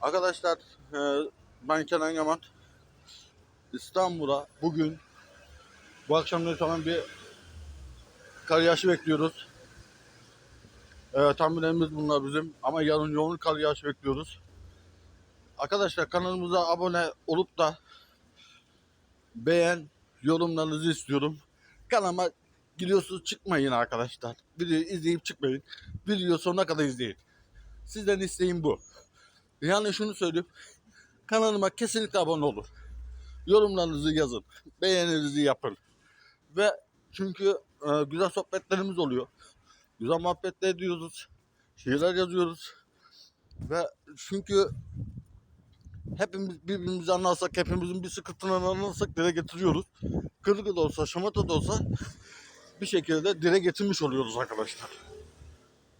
Arkadaşlar e, ben Kenan Yaman. İstanbul'a bugün bu akşam ne zaman bir kar yağışı bekliyoruz. E, tahminlerimiz bunlar bizim ama yarın yoğun kar yağışı bekliyoruz. Arkadaşlar kanalımıza abone olup da beğen, yorumlarınızı istiyorum. Kanalıma gidiyorsunuz çıkmayın arkadaşlar. Videoyu izleyip çıkmayın. Videoyu sonuna kadar izleyin. Sizden isteğim bu. Yani şunu söyleyeyim. Kanalıma kesinlikle abone olun. Yorumlarınızı yazın. Beğeninizi yapın. Ve çünkü e, güzel sohbetlerimiz oluyor. Güzel muhabbetler ediyoruz. Şiirler yazıyoruz. Ve çünkü hepimiz birbirimizi anlarsak, hepimizin bir sıkıntını anlarsak dile getiriyoruz. Kırgı da olsa, şamata da olsa bir şekilde dile getirmiş oluyoruz arkadaşlar.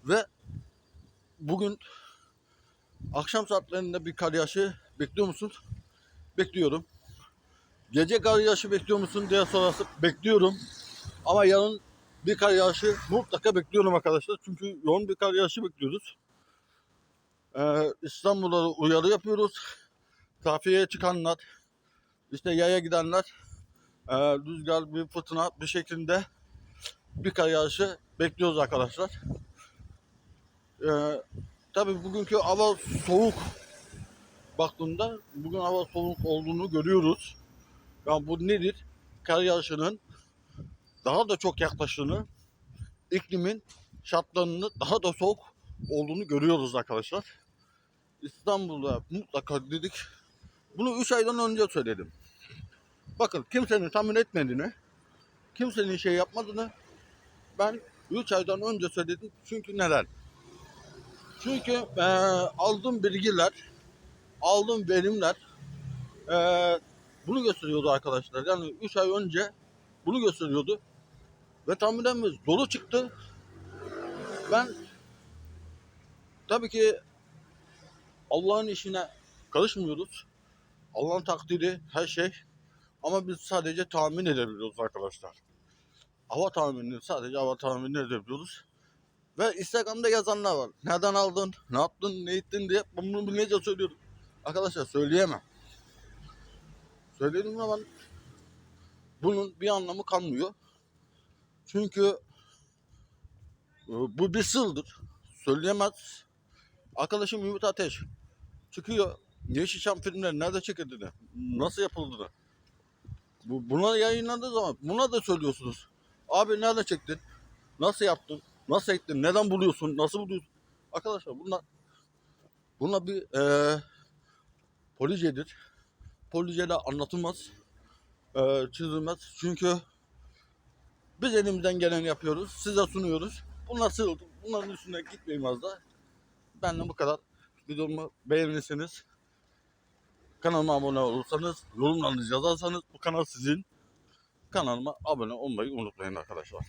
Ve bugün akşam saatlerinde bir kar yağışı bekliyor musun? Bekliyorum. Gece kar yağışı bekliyor musun diye sorarsa bekliyorum. Ama yarın bir kar yağışı mutlaka bekliyorum arkadaşlar. Çünkü yoğun bir kar yağışı bekliyoruz. Ee, İstanbul'a uyarı yapıyoruz. Trafiğe çıkanlar, işte yaya gidenler, e, rüzgar, bir fırtına bir şekilde bir kar yağışı bekliyoruz arkadaşlar. Ee, tabii bugünkü hava soğuk baktığında bugün hava soğuk olduğunu görüyoruz. Ya bu nedir? Kar yağışının daha da çok yaklaştığını, iklimin şartlarının daha da soğuk olduğunu görüyoruz arkadaşlar. İstanbul'da mutlaka dedik. Bunu 3 aydan önce söyledim. Bakın kimsenin tahmin etmediğini, kimsenin şey yapmadığını ben 3 aydan önce söyledim. Çünkü neden? Çünkü eee aldığım bilgiler, aldığım verimler eee, bunu gösteriyordu arkadaşlar. Yani 3 ay önce bunu gösteriyordu. Ve tahminlerimiz dolu çıktı. Ben tabii ki Allah'ın işine karışmıyoruz. Allah'ın takdiri her şey. Ama biz sadece tahmin edebiliyoruz arkadaşlar. Hava tahminini sadece hava tahminini edebiliyoruz. Ve Instagram'da yazanlar var. Nereden aldın, ne yaptın, ne ettin diye ben bunu bilmece söylüyorum. Arkadaşlar söyleyemem. Söyledim ama bunun bir anlamı kalmıyor. Çünkü e, bu bir sırdır. Söyleyemez. Arkadaşım Ümit Ateş çıkıyor. Yeşilçam filmleri nerede çekildiğini, nasıl yapıldığını. Bu, buna yayınlandığı zaman buna da söylüyorsunuz. Abi nerede çektin? Nasıl yaptın? Nasıl ettin? Neden buluyorsun? Nasıl buluyorsun? Arkadaşlar bunlar bunlar bir eee policedir. Policeyle anlatılmaz. Eee çizilmez. Çünkü biz elimizden geleni yapıyoruz. Size sunuyoruz. Bunlar sığıldı. Bunların üstüne gitmeyin fazla. Benden bu kadar. Videomu beğenirseniz kanalıma abone olursanız, yorumlarınızı yazarsanız bu kanal sizin. Kanalıma abone olmayı unutmayın arkadaşlar.